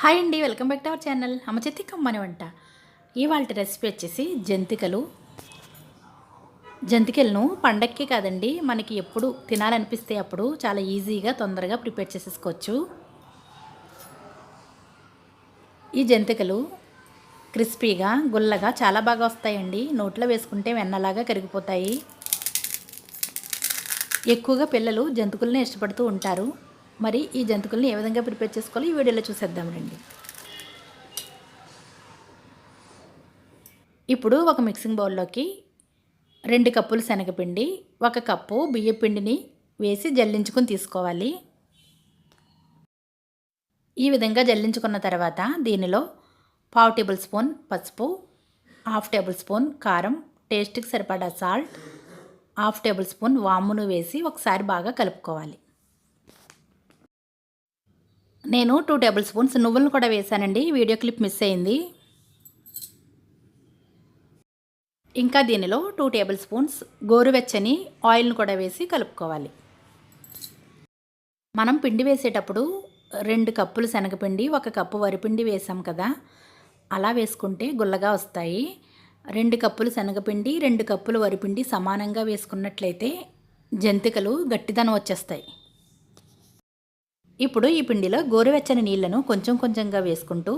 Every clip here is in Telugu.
హాయ్ అండి welcome back to our channel. అమ్మ చేతి కమ్మని వంట. ఇవాళ రెసిపీ వచ్చేసి జంతికలు. జంతికలను పండక్కి కాదండి మనకి ఎప్పుడు తినాలనిపిస్తే అప్పుడు చాలా ఈజీగా తొందరగా ప్రిపేర్ చేసేసుకోవచ్చు. ఈ జంతికలు క్రిస్పీగా గుల్లగా చాలా బాగా వస్తాయండి. నోట్లో వేసుకుంటే వెన్నలాగా కరిగిపోతాయి. ఎక్కువగా పిల్లలు జంతుకుల్ని ఇష్టపడుతూ ఉంటారు. మరి ఈ జంతుకుల్ని ఏ విధంగా ప్రిపేర్ చేసుకోవాలో ఈ వీడియోలో చూసేద్దాం రండి. ఇప్పుడు ఒక మిక్సింగ్ బౌల్లోకి రెండు కప్పులు శనగపిండి ఒక కప్పు బియ్య పిండిని వేసి జల్లించుకొని తీసుకోవాలి. ఈ విధంగా జల్లించుకున్న తర్వాత దీనిలో పావు టేబుల్ స్పూన్ పసుపు హాఫ్ టేబుల్ స్పూన్ కారం టేస్ట్కి సరిపడా సాల్ట్ హాఫ్ టేబుల్ స్పూన్ వామును వేసి ఒకసారి బాగా కలుపుకోవాలి. నేను టూ టేబుల్ స్పూన్స్ నువ్వులను కూడా వేసానండి వీడియో క్లిప్ మిస్ అయింది. ఇంకా దీనిలో టూ టేబుల్ స్పూన్స్ గోరువెచ్చని ఆయిల్ను కూడా వేసి కలుపుకోవాలి. మనం పిండి వేసేటప్పుడు రెండు కప్పులు శనగపిండి ఒక కప్పు వరిపిండి వేసాం కదా. అలా వేసుకుంటే గుల్లగా వస్తాయి. రెండు కప్పులు శనగపిండి రెండు కప్పులు వరిపిండి సమానంగా వేసుకున్నట్లయితే జంతికలు గట్టిదనం వచ్చేస్తాయి. ఇప్పుడు ఈ పిండిలో గోరువెచ్చని నీళ్ళను కొంచెం కొంచెంగా వేసుకుంటూ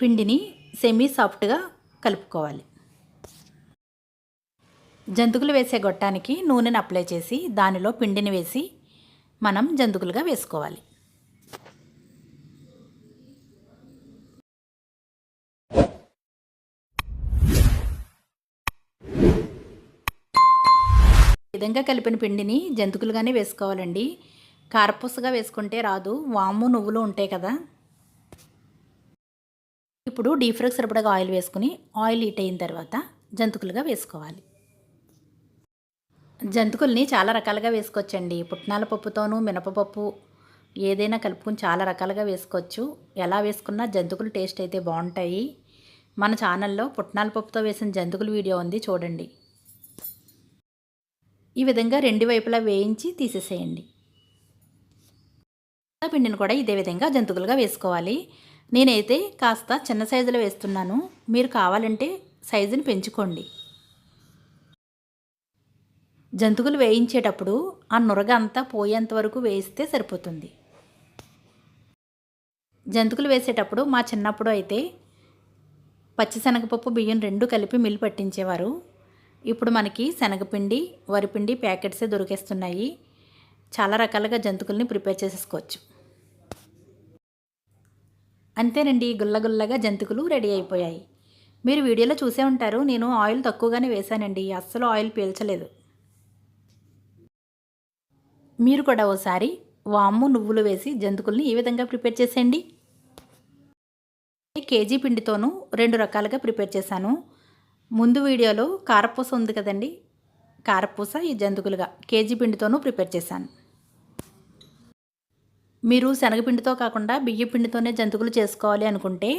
పిండిని సెమీ సాఫ్ట్గా కలుపుకోవాలి. జంతుకులు వేసే గొట్టానికి నూనెను అప్లై చేసి దానిలో పిండిని వేసి మనం జంతుకులుగా వేసుకోవాలి. విధంగా కలిపిన పిండిని జంతుకులుగానే వేసుకోవాలండి. కారపూసగా వేసుకుంటే రాదు వాము నువ్వులు ఉంటాయి కదా. ఇప్పుడు డీప్ ఫ్రైకి సరిపడగా ఆయిల్ వేసుకుని ఆయిల్ హీట్ అయిన తర్వాత జంతుకులుగా వేసుకోవాలి. జంతుకుల్ని చాలా రకాలుగా వేసుకోవచ్చండి. పుట్నాల పప్పుతోనూ మినపపప్పు ఏదైనా కలుపుకొని చాలా రకాలుగా వేసుకోవచ్చు. ఎలా వేసుకున్నా జంతుకులు టేస్ట్ అయితే బాగుంటాయి. మన ఛానల్లో పుట్నాల పప్పుతో వేసిన జంతుకుల వీడియో ఉంది చూడండి. ఈ విధంగా రెండు వైపులా వేయించి తీసేసేయండి. పిండిని కూడా ఇదే విధంగా జంతువులుగా వేసుకోవాలి. నేనైతే కాస్త చిన్న సైజులో వేస్తున్నాను. మీరు కావాలంటే సైజుని పెంచుకోండి. జంతువులు వేయించేటప్పుడు ఆ నురగ అంతా పోయేంత వరకు వేయిస్తే సరిపోతుంది. జంతువులు వేసేటప్పుడు మా చిన్నప్పుడు అయితే పచ్చిశనగపప్పు బియ్యం రెండు కలిపి మిల్లు పట్టించేవారు. ఇప్పుడు మనకి శనగపిండి వరిపిండి ప్యాకెట్సే దొరికేస్తున్నాయి. చాలా రకాలుగా జంతుకుల్ని ప్రిపేర్ చేసేసుకోవచ్చు. అంతేనండి గుల్లగుల్లగా జంతుకులు రెడీ అయిపోయాయి. మీరు వీడియోలో చూసే ఉంటారు నేను ఆయిల్ తక్కువగానే వేశానండి అస్సలు ఆయిల్ పీల్చలేదు. మీరు కూడా ఓసారి వాము నువ్వులు వేసి జంతుకుల్ని ఈ విధంగా ప్రిపేర్ చేసేయండి. కేజీ పిండితోనూ రెండు రకాలుగా ప్రిపేర్ చేశాను. ముందు వీడియోలో కారపూస ఉంది కదండి కారపూస ఈ జంతుకులుగా కేజీ పిండితోనూ ప్రిపేర్ చేశాను. మీరు శనగపిండితో కాకుండా బియ్యపిండితోనే జంతుకులు చేసుకోవాలి అనుకుంటే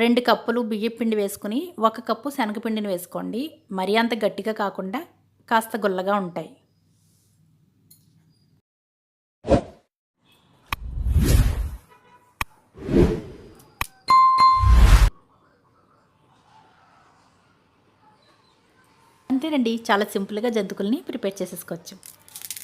రెండు కప్పులు బియ్యపిండి వేసుకుని ఒక కప్పు శనగపిండిని వేసుకోండి. మరీ అంత గట్టిగా కాకుండా కాస్త గుల్లగా ఉంటాయి. అంతేనండి. చాలా సింపుల్గా జంతుకుల్ని ప్రిపేర్ చేసేసుకోవచ్చు.